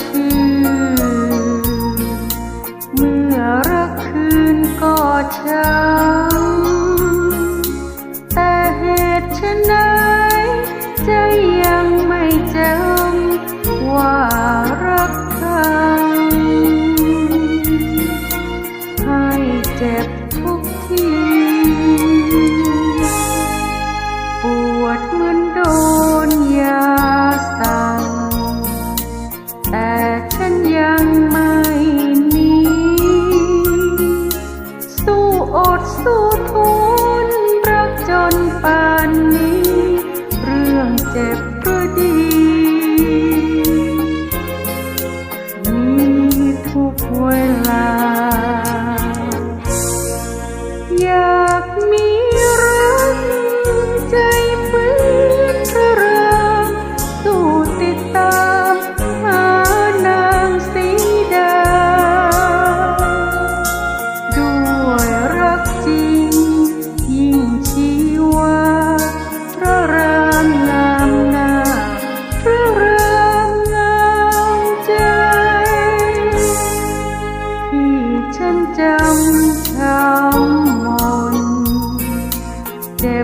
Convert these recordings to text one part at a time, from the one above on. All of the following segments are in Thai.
ชื่น เมื่อรักคืนก็เช้า 未来。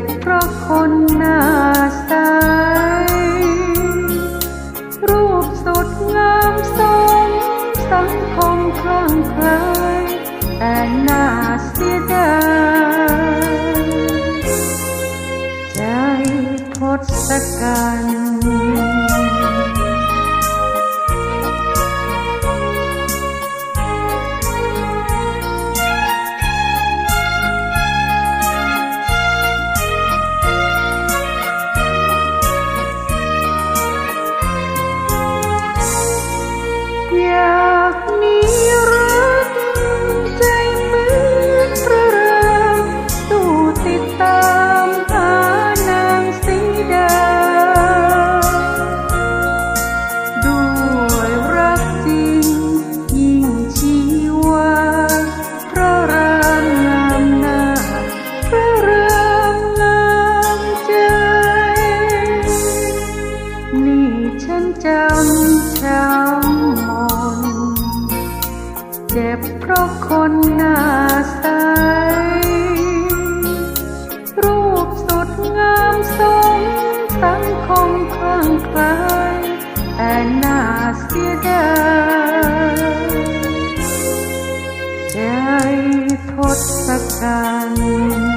บเพราะคนหน้าใสรูปสดงามสมสังคมคลั่งไคล้แต่น่าเสียดายใจทศกัณฐ์ ช้ำช้ำมนเจ็บเพราะคนหน้าใส รูปสดงามสมสังคงคลางไคล้แต่หน้าเสียดายใจทศกัณฐ์